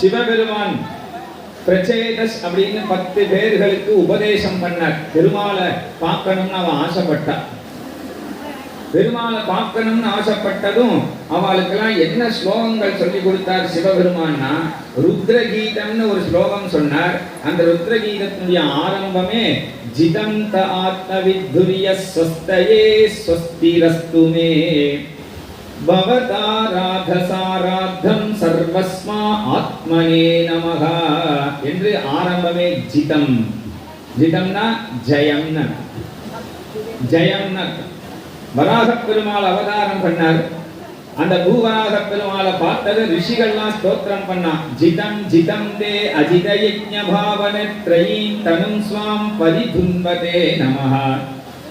சிவபெருமான் பிரச்சேதஸ் அப்படின்னு பத்து பேர்களுக்கு உபதேசம் பண்ணார். பெருமாளை பார்க்கணும்னு அவன் ஆசைப்பட்டான் பெருமாளை பார்க்கணும்னு ஆசைப்பட்டதும் அவளுக்கெல்லாம் என்ன ஸ்லோகங்கள் சொல்லி கொடுத்தார் சிவபெருமான்னா ருத்ரகீதம்னு ஒரு ஸ்லோகம் சொன்னார். அந்த ருத்ரகீதத்தினுடைய ஆரம்பமே ஜிதந்த ஆத்மவித்துரிய ஸ்வஸ்தயே ஸ்வஸ்திரஸ்து பவதாராதசாராத்தம் சர்வஸ்மா ஆத்மனே நமக என்று ஆரம்பமே ஜிதம். ஜிதம்னா ஜெயம்னு. ஜெயம்னு. வராக பெருமாள் அவதாரம் பண்ணார். அந்த பூவராக பெருமாளை பார்த்தது ரிஷிகள்லாம் ஸ்தோத்திரம் பண்ணா. ஜிதம் ஜிதம் தே அஜித யஜ்ஞ பாவன த்ரயீம் தனும் ஸ்வாம் பரிதுன்பதே நமஹா.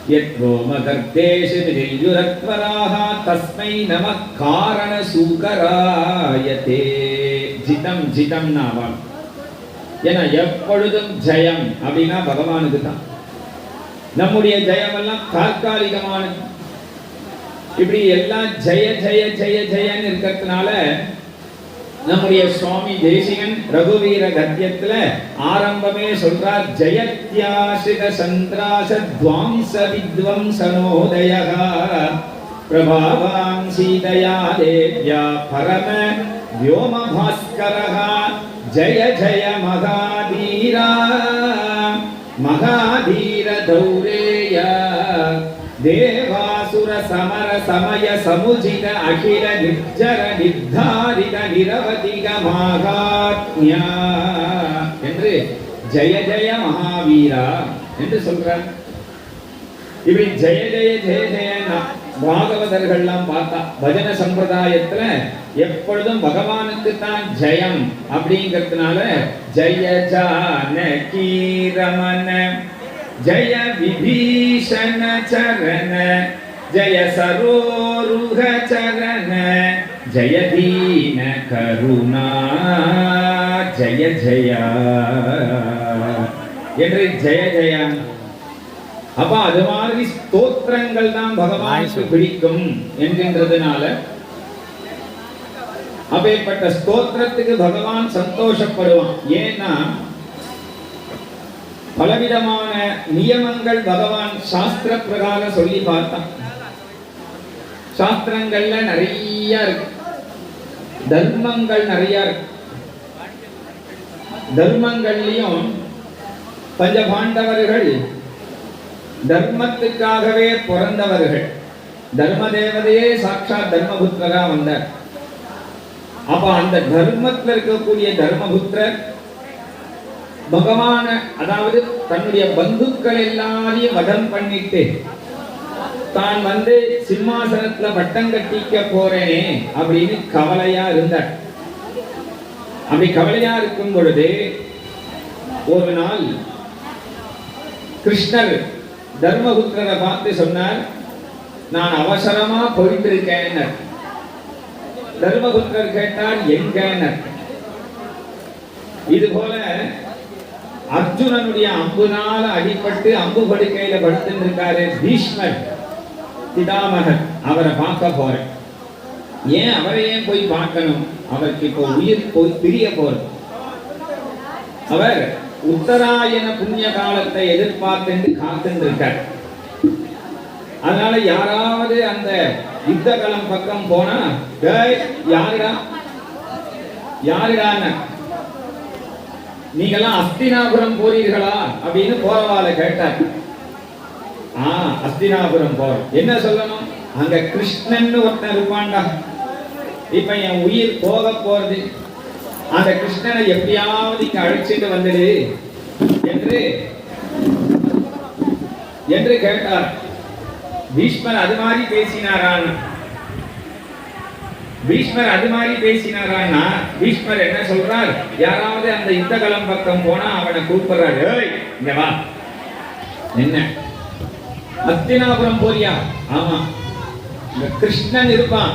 யத்ரோமகர்த்தேஷு விதியுரத்வராக தஸ்மை நம காரண சூகராயதே ஜிதம் ஜிதம் நாவம் ஏன்னா எப்பொழுதும் ஜெயம் அப்படின்னா பகவானுக்கு தான். நம்முடைய ஜெயமெல்லாம் தற்காலிகமானது. இப்படி எல்லாம் ஜெய ஜெய ஜெய ஜெயன்னு இருக்கிறதுனால நம்முடைய சுவாமி தேசிகன் ரகுவீர கத்தியத்துல ஆரம்பமே சொல்றார் ஜெயத்யாசித சந்திராச துவாம்ச வித்வம்சனோதய பிரபாவாம் சீதையா தேவ்யா பரம व्योम भास्करः जय जय महाधीरा महाधीर धौरेय தேவாசுர దేవాసుర సమర సమయ సముజిత అఖిల నిర్జర నిర్ధారిత నిరవధిగమాగాత్మ్యా என்று ஜெய ஜெய மகாவீரா என்று சொல்றார். இப்படி ஜெய ஜெய ஜெய ஜெயன்னா பாகவதர்கள்லாம் பார்த்தா பஜன சம்பிரதாயத்துல எப்பொழுதும் பகவானுக்கு தான் ஜெயம் அப்படிங்கிறதுனால ஜெய ஜான கீரமன ஜெய விபீஷண சரண ஜெய சரோருக சரண ஜெய தீன கருணா ஜெய ஜெயா. என்று ஜெய ஜெயா அப்ப அது மாதிரி ஸ்தோத்திரங்கள் தான் பகவானுக்கு பிடிக்கும் என்கின்றதுனால அப்பேற்பட்ட ஸ்தோத்திரத்துக்கு பகவான் சந்தோஷப்படுவான். ஏன்னா பலவிதமான நியமங்கள் பகவான் சாஸ்திர பிரகாரம் சொல்லி பார்த்தான். சாஸ்திரங்கள்ல நிறைய இருக்கு. தர்மங்கள் நிறைய இருக்கு. தர்மங்கள்லயும் பஞ்சபாண்டவர்கள் தர்மத்துக்காகவே பிறந்தவர்கள். தர்ம தேவதையே சாட்சாத் தர்மபுத்திரரா வந்தார். அப்ப அந்த தர்மத்தில் இருக்கக்கூடிய தர்மபுத்திரர் பகவான அதாவது தன்னுடைய பந்துக்கள் எல்லாரையும் வதம் பண்ணிட்டு தான் வந்து சிம்மாசனத்துல வட்டம் கட்டிக்க போறேனே அப்படின்னு கவலையா இருந்தார். அப்படி கவலையா இருக்கும் பொழுது ஒரு நாள் கிருஷ்ணர் தர்மபுத்திரரை பார்த்து சொன்னார் நான் அவசரமா போயிட்டு தர்மபுத்திரர் கேட்டால் எங்க இது போல அர்ஜுனனுடைய அம்புனால அடிபட்டு அம்பு படுக்கையில படுத்துட்டு இருக்காரு பீஷ்மர் பிதாமகர் அவரை பார்க்க போறேன். ஏன் அவரை ஏன் போய் பார்க்கணும்? அவருக்கு இப்போ உயிர் போய் பிரிய போறது அவர் உத்தராயண புண்ணிய காலத்தை எதிர்பார்த்து காத்துட்டு இருக்கார் அதனால யாராவது அந்த யுத்த களம் பக்கம் போனா டேய் யாருடா? யாருடான்னு? நீங்கெல்லாம் அஸ்தினாபுரம் போறீர்களா அப்படின்னு போறவால கேட்டார் ஆ அஸ்தினாபுரம் போறோம். என்ன சொல்லணும்? அங்க கிருஷ்ணன் ஒருத்தன் இருப்பான்டா. இப்ப என் உயிர் போக போறது. அந்த கிருஷ்ணனை எப்படியாவது இங்க அழைச்சிட்டு வந்துடு என்று என்று கேட்டார். பீஷ்மர் அது மாதிரி பேசினாரான் பீஷ்மர் அது மாதிரி பேசினாரான்னா பீஷ்மர் என்ன சொல்றார்? யாராவது அந்த யுத்தகலம் பக்கம் போனா அவனை கூப்பிடுறாரு. "ஏய், இங்க வா. என்ன அத்தினாபுரம் போறியா? ஆமா. இந்த கிருஷ்ணன் இருப்பான்.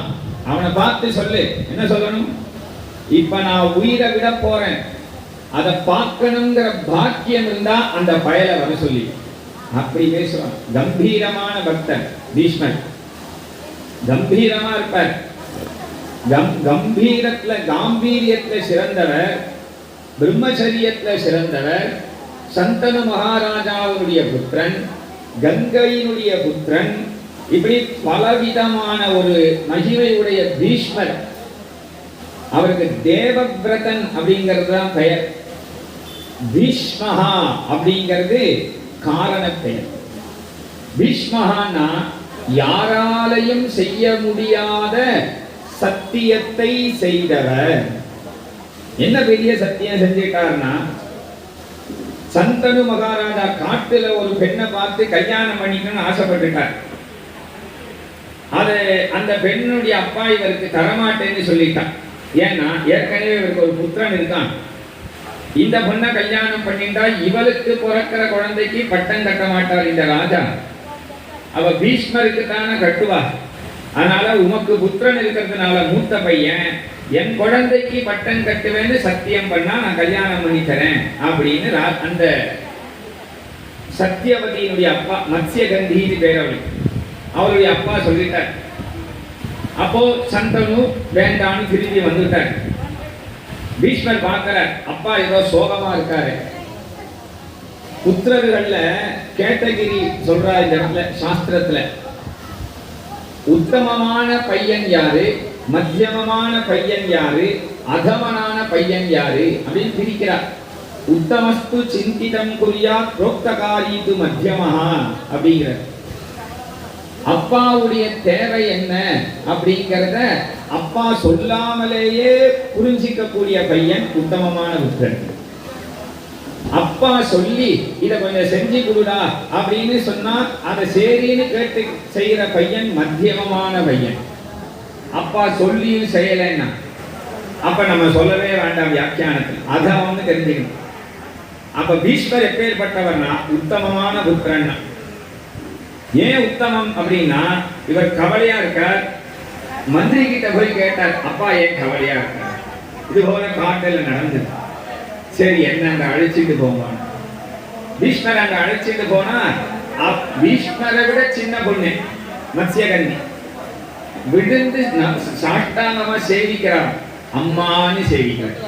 அவனை பார்த்து சொல்லு. என்ன சொல்லணும்? இப்ப நான் உயிரை விட போறேன். அதை பார்க்கணுங்கிற பாக்கியம் இருந்தா அந்த பயலை வர சொல்லி. அப்படி பேசுவான். கம்பீரமான பக்தன் பீஷ்மர். கம்பீரமா இருப்பார். கம் கம்பீரத்துல காம்பீரியத்துல சிறந்தவர் பிரம்மச்சரியத்துல சிறந்தவர் சந்தனு மகாராஜாவுடைய புத்திரன் கங்கையினுடைய புத்திரன் இப்படி பலவிதமான ஒரு மகிமையுடைய பீஷ்மர். அவருக்கு தேவவிரதன் அப்படிங்கிறது தான் பெயர். பீஷ்மஹா அப்படிங்கிறது காரண பெயர். பீஷ்மஹான்னா யாராலையும் செய்ய முடியாத சத்தியத்தை செய்தவர். என்ன பெரிய சத்தியம் செஞ்சிட்டார்னா சந்தனு மகாராஜா காட்டுல ஒரு பெண்ணை பார்த்து கல்யாணம் பண்ணிக்கணும்னு ஆசைப்பட்டுட்டார். அது அந்த பெண்ணுடைய அப்பா இவருக்கு தரமாட்டேன்னு சொல்லிட்டான். ஏன்னா ஏற்கனவே இவருக்கு ஒரு புத்திரன் இருக்கான். இந்த பொண்ணை கல்யாணம் பண்ணிட்டா இவளுக்கு பிறக்கிற குழந்தைக்கு பட்டம் கட்ட மாட்டார் இந்த ராஜா. அவ பீஷ்மருக்கு தானே கட்டுவா. அதனால உமக்கு புத்திரன் இருக்கிறதுனால மூத்த பையன் என் குழந்தைக்கு பட்டம் கட்டுவேன்னு சத்தியம் பண்ணா நான் கல்யாணம் பண்ணி தரேன் அப்படின்னு அந்த சத்தியவதியினுடைய அப்பா மத்ஸ்யகந்தின்னு பேர் அவளுக்கு அவருடைய அப்பா சொல்லிட்டார். அப்போ சந்தனு வேண்டான்னு திரும்பி வந்துட்டார். பீஷ்மர் பார்க்கிறார் அப்பா ஏதோ சோகமா இருக்காரு. புத்திரர்கள்ல கேட்டகிரி சொல்றா இந்த இடத்துல சாஸ்திரத்துல. உத்தமமான பையன் யாரு? மத்தியமமான பையன் யாரு? அதமனான பையன் யாரு? அப்படின்னு பிரிக்கிறார். உத்தமஸ்து சிந்திதம் குறியா புரோக்தகாரீது மத்தியமஹா அப்படிங்கிறார். அப்பாவுடைய தேவை என்ன அப்படிங்கிறத அப்பா சொல்லாமலேயே புரிஞ்சிக்கக்கூடிய பையன் உத்தமமான புத்தன் அப்பா சொல்லி இத கொஞ்சம் செஞ்சு கொடுடா அப்படின்னு சொன்னா அதை சரின்னு கேட்டு செய்யற பையன் மத்தியமமான பையன். அப்பா சொல்லியும் செய்யலைன்னா அப்ப நம்ம சொல்லவே வேண்டாம் வியாக்கியானத்தில். அதை வந்து தெரிஞ்சுக்கணும். அப்ப பீஷ்மர் எப்பேற்பட்டவர்னா உத்தமமான புத்திரன்னா. ஏன் உத்தமம் அப்படின்னா இவர் கவலையா இருக்கார். மந்திரி கிட்ட போய் கேட்டார் அப்பா ஏன் கவலையா இருக்கார்? இது போல காட்டில் நடந்தது. சரி என்ன அங்க அழைச்சிட்டு போவான்? பீஷ்மர் அங்க அழைச்சிட்டு போனா பீஷ்மரை விட சின்ன பொண்ணு மத்ஸ்யகன்னி. விழுந்து சாஷ்டாங்கமா சேவிக்கிறார் அம்மான்னு சேவிக்கிறார்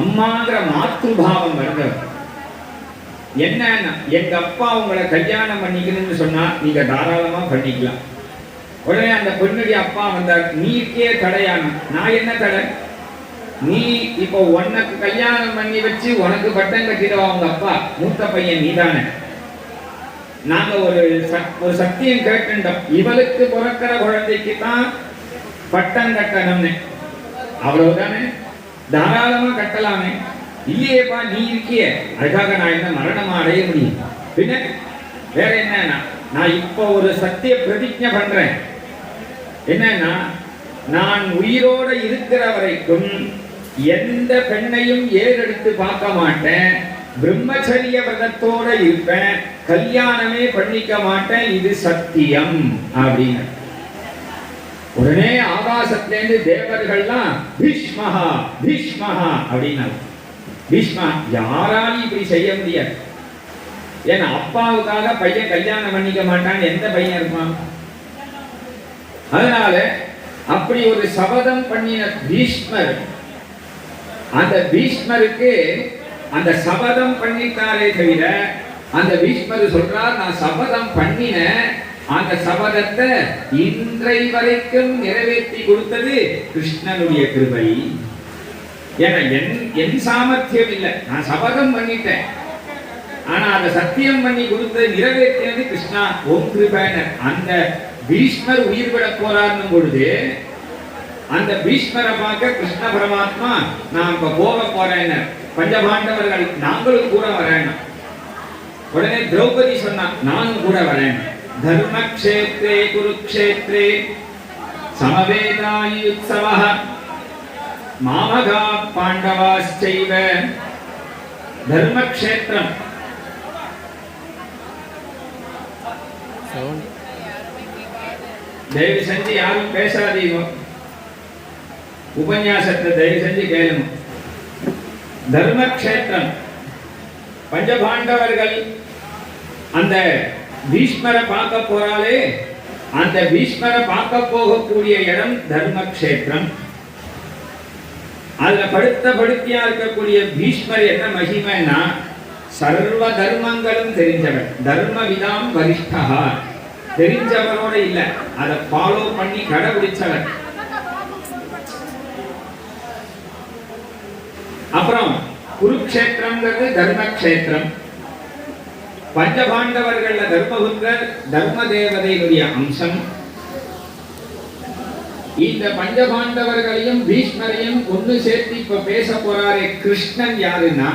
அம்மாங்கிற மாத்ருபாவம் வருதவர். என்னன்னா எங்க அப்பா உங்களை கல்யாணம் பண்ணிக்கணும்னு சொன்னா நீங்க தாராளமா பண்ணிக்கலாம். உடனே அந்த பெண்ணுடைய அப்பா வந்தார் நீக்கே தடையான நான் என்ன தடை? நீ இப்போ உனக்கு கல்யாணம் பண்ணி வச்சு உனக்கு பட்டம் கட்டிடுவா உங்க அப்பா. மூத்த பையன் நீதானே. நாங்க ஒரு சத்- ஒரு சத்தியம் கேட்டுட்டோம் இவளுக்கு பிறக்கிற குழந்தைக்கு தான் பட்டம் கட்டணும்னு. அவ்வளவுதானே? தாராளமா கட்டலாமே. இல்லையேப்பா நீ இருக்கியே. அதுக்காக நான் என்ன மரணமா அடைய முடியும். பின்ன வேற என்னன்னா நான் இப்போ ஒரு சத்திய பிரதிஜை பண்றேன். என்னன்னா நான் உயிரோட இருக்கிற வரைக்கும் எந்த பெண்ணையும் ஏறெடுத்து பார்க்க மாட்டேன். பிரம்மச்சரிய விரதத்தோட இருப்பேன். கல்யாணமே பண்ணிக்க மாட்டேன். இது சத்தியம் அப்படின்னு. உடனே ஆகாசத்திலேருந்து தேவர்கள்லாம் பீஷ்மஹா பீஷ்மஹா அப்படின்னா பீஷ்மா யாராலையும் இப்படி செய்ய முடியாது. ஏன்னா அப்பாவுக்காக பையன் கல்யாணம் பண்ணிக்க மாட்டான்னு எந்த பையன் இருப்பான்? அதனால அப்படி ஒரு சபதம் பண்ணின பீஷ்மர் அந்த பீஷ்மருக்கு அந்த சபதம் பண்ணிட்டாரே தவிர அந்த பீஷ்மர் சொல்றார் நான் சபதம் பண்ணின அந்த சபதத்தை இன்றை வரைக்கும் நிறைவேற்றி கொடுத்தது கிருஷ்ணனுடைய கிருபை. ஏன்னா என் என் சாமர்த்தியம் இல்லை. நான் சபதம் பண்ணிட்டேன். ஆனா அந்த சத்தியம் பண்ணி கொடுத்தது நிறைவேற்றினது கிருஷ்ணா ஓம் கிருபேனர். அந்த பீஷ்மர் உயிர் விட போறாருன்னும் பொழுது அந்த பீஷ்மரை பார்க்க கிருஷ்ண பரமாத்மா நான் இப்ப போக போறேன் பஞ்சபாண்டவர்கள் நாங்களும் கூட வரேன் உடனே திரௌபதி சொன்னா நானும் கூட வரேன் தர்மக்ஷேத்ரே குருக்ஷேத்ரே சமவேதாயி உற்சவ மாமகா பாண்டவாச்சைவ தர்மக்ஷேத்திரம். தயவு செஞ்சு யாரும் பேசாதீங்க. உபன்யாசத்தை தயவு செஞ்சு கேளுங்க. தர்மக்ஷேத்திரம். பஞ்சபாண்டவர்கள் அந்த பீஷ்மரை பார்க்க போறாலே அந்த பீஷ்மரை பார்க்க போகக்கூடிய இடம் தர்மக்ஷேத்திரம். அதுல படுத்த படுத்தியா இருக்கக்கூடிய பீஷ்மர் என்ன மகிமைன்னா சர்வ தர்மங்களும் தெரிஞ்சவர் தர்ம விதாம் வரிஷ்டா தெரிஞ்சவரோட இல்ல. அதை ஃபாலோ பண்ணி கடைபிடிச்சவர் அப்புறம் குருக்ஷேத்திரங்கிறது தர்மக்ஷேத்திரம். பஞ்சபாண்டவர்கள்ல தர்மபுத்திரர் தர்ம தேவதையினுடைய அம்சம். இந்த பஞ்சபாண்டவர்களையும் பீஷ்மரையும் ஒன்று சேர்த்து இப்ப பேச போறாரே கிருஷ்ணன் யாருன்னா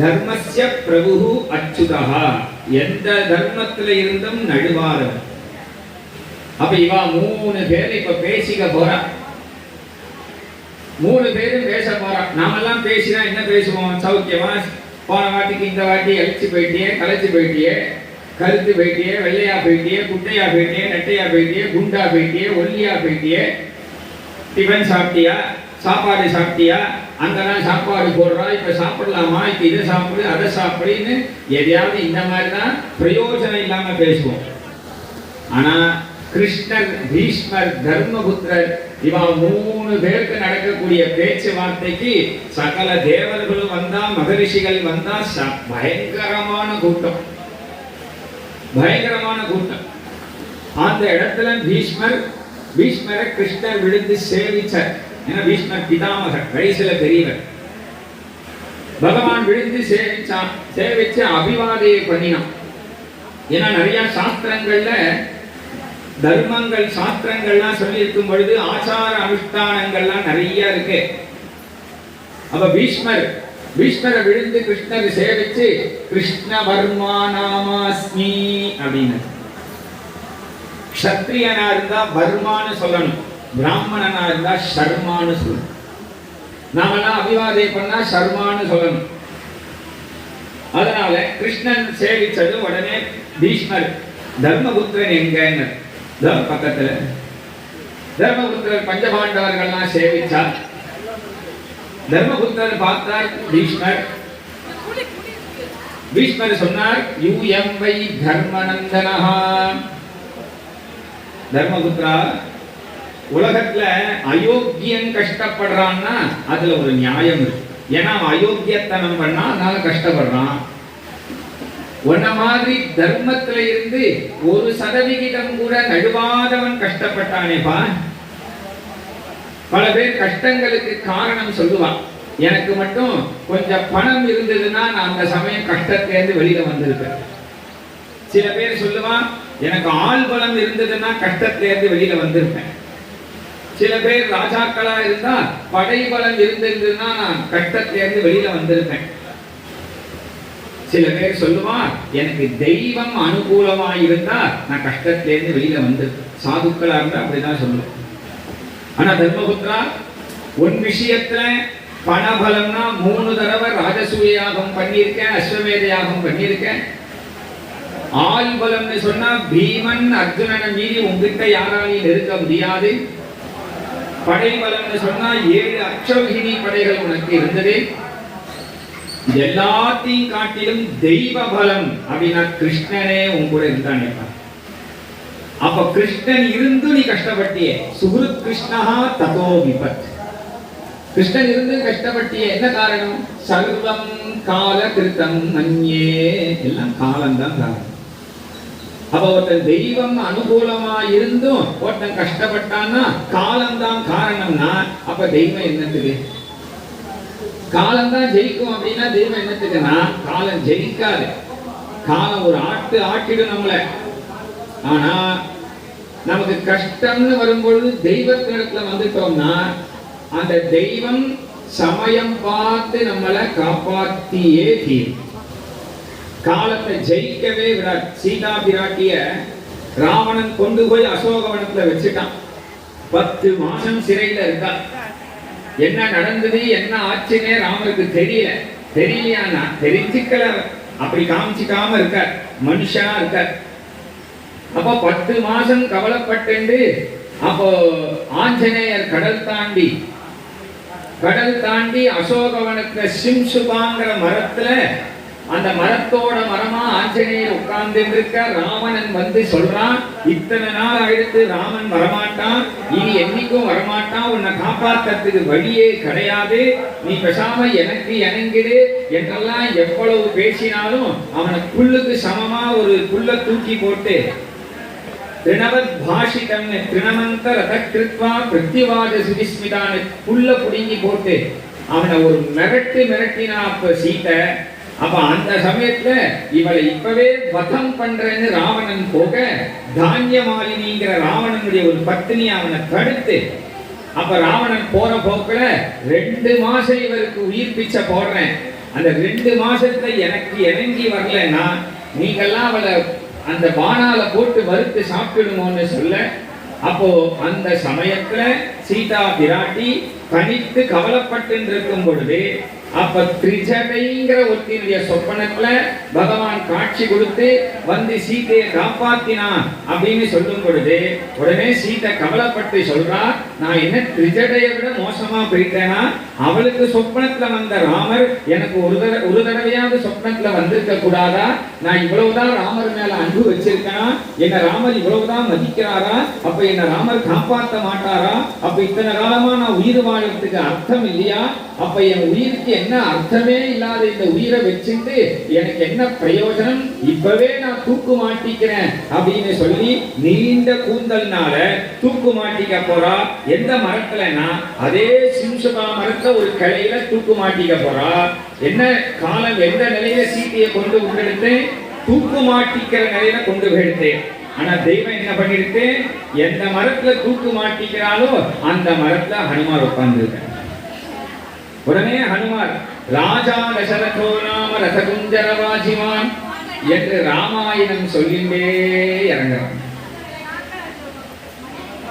தர்மஸ்ய பிரபு அச்சுதா எந்த தர்மத்துல இருந்தும் நடுவாரம் அப்ப இவா மூணு பேர் இப்ப பேசிக்க போறா. மூணு பேரும் பேச போறா நாமெல்லாம் பேசினா என்ன பேசுவோம்? சௌக்கியமா? போன வாட்டிக்கு இந்த வாட்டி அழிச்சு போயிட்டியே களைச்சு போயிட்டியே கருத்து போயிட்டியே வெள்ளையா போயிட்டியே குட்டையா போயிட்டியே நெட்டையா போயிட்டியே குண்டா போயிட்டியே ஒல்லியா போயிட்டியே டிஃபன் சாப்பிட்டியா? சாப்பாடு சாப்பிட்டியா? அந்த நாள் சாப்பாடு போடுறா இப்ப சாப்பிடலாமா? இப்ப இதை சாப்பிடு அதை சாப்பிடுன்னு எதையாவது இந்த மாதிரி தான் பிரயோஜனம் இல்லாம பேசுவோம். ஆனா கிருஷ்ணர் பீஷ்மர் தர்மபுத்திரர் இவா மூணு பேருக்கு நடக்கக்கூடிய பேச்சுவார்த்தைக்கு சகல தேவர்களும் வந்தா மகரிஷிகள் வந்தா ச- பயங்கரமான கூட்டம். பயங்கரமான கூட்டம். அந்த இடத்துல பீஷ்மர் பீஷ்மரை கிருஷ்ணர் விழுந்து சேவிச்சார். ஏன்னா பீஷ்மர் பிதாமகர் வயசுல பெரியவர். பகவான் விழுந்து சேவிச்சான் சேவிச்சு அபிவாதையை பண்ணினான். ஏன்னா நிறைய சாஸ்திரங்கள்ல தர்மங்கள் சாஸ்திரங்கள்லாம் சொல்லி இருக்கும் பொழுது ஆச்சார அனுஷ்டானங்கள்லாம் நிறைய இருக்கு. அப்ப பீஷ்மர் பீஷ்மரை விழுந்து கிருஷ்ணர் சேவிச்சு கிருஷ்ண வர்மா நாமாஸ்மி அப்படின்னு. கத்திரியனா இருந்தா வர்மான்னு சொல்லணும். பிராமணனா இருந்தா ஷர்மான்னு சொல்லணும். நாமெல்லாம் அபிவாதை பண்ணா சர்மான்னு சொல்லணும். அதனால கிருஷ்ணன் சேவிச்சது உடனே பீஷ்மர் தர்மபுத்திரன் எங்கன்னு. தர்ம பக்கத்துல. தர்மபுத்திரர் பஞ்சபாண்டவர்கள்லாம் சேவிச்சார். தர்மபுத்திரர் பார்த்தார் பீஷ்மர். பீஷ்மர் சொன்னார் யூ எம் வை தர்மநந்தனஹா. தர்மபுத்திரா உலகத்துல அயோக்கியன் கஷ்டப்படுறான்னா அதுல ஒரு நியாயம் இருக்கு. ஏன்னா அவன் அயோக்கியத்தனம் பண்ணா அதனால கஷ்டப்படுறான். உன்ன மாதிரி தர்மத்துல இருந்து ஒரு சதவிகிதம் கூட நடுவாதவன் கஷ்டப்பட்டானேப்பா பல பேர் கஷ்டங்களுக்கு காரணம் சொல்லுவான். எனக்கு மட்டும் கொஞ்சம் பணம் இருந்ததுன்னா நான் அந்த சமயம் கஷ்டத்திலேருந்து வெளியில வந்திருப்பேன். சில பேர் சொல்லுவான் எனக்கு ஆள் பலம் இருந்ததுன்னா கஷ்டத்திலேருந்து வெளியில வந்திருப்பேன். சில பேர் ராஜாக்களா இருந்தா படை பலம் இருந்திருந்ததுன்னா நான் கஷ்டத்திலேருந்து வெளியில வந்திருப்பேன். சில பேர் சொல்லுவான் எனக்கு தெய்வம் அனுகூலமாக இருந்தால் நான் கஷ்டத்திலேருந்து வெளியில வந்திருப்பேன் சாதுக்களா இருந்தா அப்படிதான் சொல்லுவோம். ஆனா தர்மபுத்ரா உன் விஷயத்துல பணபலம்னா மூணு தடவை ராஜசூய யாகம் பண்ணியிருக்கேன் அஸ்வமேத யாகம் பண்ணியிருக்கேன். ஆள் பலம்னு சொன்னா பீமன் அர்ஜுனனை மீறி உங்ககிட்ட யாராலையும் நெருக்க முடியாது. படை பலம்னு சொன்னா ஏழு அச்சோகினி படைகள் உனக்கு இருந்தது. எல்லாத்தையும் காட்டிலும் தெய்வ பலம் அப்படின்னா கிருஷ்ணனே உன் கூட இருந்தானேப்பா அப்ப கிருஷ்ணன் இருந்து நீ கஷ்டப்பட்டியே. சுகுருத் கிருஷ்ணா ததோ விபத். கிருஷ்ணன் இருந்து கஷ்டப்பட்டியே. என்ன காரணம்? சர்வம் கால கிருத்தம் மன்யே. எல்லாம் காலம்தான் காரணம். அப்ப ஒருத்தன் தெய்வம் அனுகூலமா இருந்தும் ஒருத்தன் கஷ்டப்பட்டான்னா காலம்தான் காரணம்னா அப்ப தெய்வம் என்னத்துக்கு காலம்தான் ஜெயிக்கும் அப்படின்னா தெய்வம் என்னத்துக்குன்னா காலம் ஜெயிக்காது. காலம் ஒரு ஆட்டு ஆட்டிடும் நம்மளை. ஆனா நமக்கு கஷ்டம்னு வரும்பொழுது தெய்வத்திடத்துல வந்துட்டோம்னா அந்த தெய்வம் சமயம் பார்த்து நம்மளை காப்பாத்தியே தீரும். காலத்தை ஜெயிக்கவே விடாது. சீதா பிராட்டிய ராவணன் கொண்டு போய் அசோகவனத்துல வச்சுட்டான். பத்து மாசம் சிறையில இருக்கான் என்ன நடந்தது என்ன ஆச்சுன்னே ராமருக்கு தெரியல. தெரியலையானா தெரிஞ்சுக்கல அப்படி காமிச்சிக்காம இருக்கார். மனுஷனா இருக்கார். அப்ப பத்து மாசம் கவலைப்பட்டு அப்போ ஆஞ்சநேயர் கடல் தாண்டி கடல் தாண்டி அசோகவனத்துல சிம்சுபாங்கிற மரத்துல அந்த மரத்தோட மரமா ஆஞ்சநேயர் உட்கார்ந்து இருக்க ராமணன் வந்து சொல்றான் இத்தனை நாள் ஆயிடுத்து ராமன் வரமாட்டான் இனி என்னைக்கும் வரமாட்டான் உன்னை காப்பாத்துறதுக்கு வழியே கிடையாது நீ பெசாம எனக்கு இணங்கிடு என்றெல்லாம் எவ்வளவு பேசினாலும் அவனை புல்லுக்கு சமமா ஒரு புல்ல தூக்கி போட்டு திருணவத் பாஷிதம் திருணமந்த ரத கிருத்வா பிருத்திவாத சுவிஸ்மிதான்னு புல்ல புடுங்கி போட்டு அவனை ஒரு மிரட்டு மிரட்டினா அப்ப சீத்தை அப்ப அந்த சமயத்துல இவளை இப்பவே வதம் பண்றேன்னு ராவணன் போக தானியமாலினிங்கிற ராவணனுடைய ஒரு பத்தினி அவனை தடுத்து அப்ப ராவணன் போற போக்குல ரெண்டு மாசம் இவருக்கு உயிர் பிச்சை போடுறேன். அந்த ரெண்டு மாசத்துல எனக்கு இறங்கி வரலன்னா நீங்கெல்லாம் அவளை அந்த பானால போட்டு வறுத்து சாப்பிடுமோன்னு சொல்ல அப்போ அந்த சமயத்துல சீதா பிராட்டி தனித்து கவலைப்பட்டு இருக்கும் பொழுது அப்ப திரிஜகைங்கிற ஒருத்தினுடைய சொப்பனத்துல பகவான் காட்சி கொடுத்து வந்து சீதையை காப்பாத்தினான் அப்படின்னு சொல்லும் பொழுது உடனே சீதை கவலைப்பட்டு சொல்றா நான் என்ன திரிஜடையை விட மோசமா போயிட்டேனா? அவளுக்கு சொப்பனத்துல வந்த ராமர் எனக்கு ஒரு தட ஒரு தடவையாவது சொப்பனத்துல வந்திருக்க கூடாதா? நான் இவ்வளவுதான் ராமர் மேல அன்பு வச்சிருக்கேனா? என்ன ராமர் இவ்வளவுதான் மதிக்கிறாரா? அப்ப என்ன ராமர் காப்பாற்ற மாட்டாரா? அப்ப இத்தனை காலமா நான் உயிர் வாழறதுக்கு அர்த்தம் இல்லையா? அப்ப என் உயிருக்கு என்ன அர்த்தமே இல்லாத இந்த உயிரை வச்சுட்டு எனக்கு என்ன பிரயோஜனம்? இப்பவே நான் தூக்கு மாட்டிக்கிறேன் அப்படின்னு சொல்லி நீண்ட கூந்தல்னால தூக்கு மாட்டிக்க போறா. எந்த மரத்துலன்னா அதே சிம்சபா மரத்தை ஒரு கிளையில தூக்கு மாட்டிக்க போறா. என்ன காலம் எந்த நிலையில சீட்டியை கொண்டு விட்டெடுத்து தூக்கு மாட்டிக்கிற நிலையில கொண்டு போயிடுத்தேன். ஆனா தெய்வம் என்ன பண்ணிருக்கு எந்த மரத்துல தூக்கு மாட்டிக்கிறாளோ அந்த மரத்துல ஹனுமார் உட்கார்ந்து உடனே ஹனுமார் ராஜா தசரதோ நாம ரதகுஞ்சர வாஜிமான் என்று ராமாயணம் சொல்லிண்டே இறங்குறான்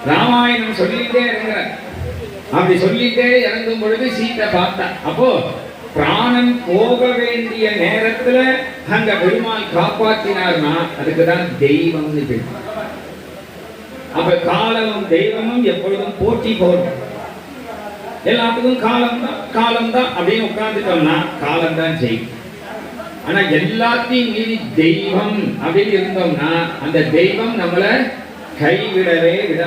ராமாயணம் சொல்லிட்டே இறங்குறார். அப்படி சொல்லிட்டே இறங்கும் பொழுது சீத்தை பார்த்தா அப்போ பிராணன் போக வேண்டிய நேரத்துல அந்த பெருமாள் காப்பாற்றினார்னா அதுக்குதான் தெய்வம்னு பேர். அப்ப காலமும் தெய்வமும் எப்பொழுதும் போட்டி போடும் எல்லாத்துக்கும் காலம் தான் காலம் தான் அப்படின்னு உட்கார்ந்துட்டோம்னா காலம் தான் செய்யும் ஆனா எல்லாத்தையும் மீறி தெய்வம் அப்படின்னு இருந்தோம்னா அந்த தெய்வம் நம்மள கைவிடவே விட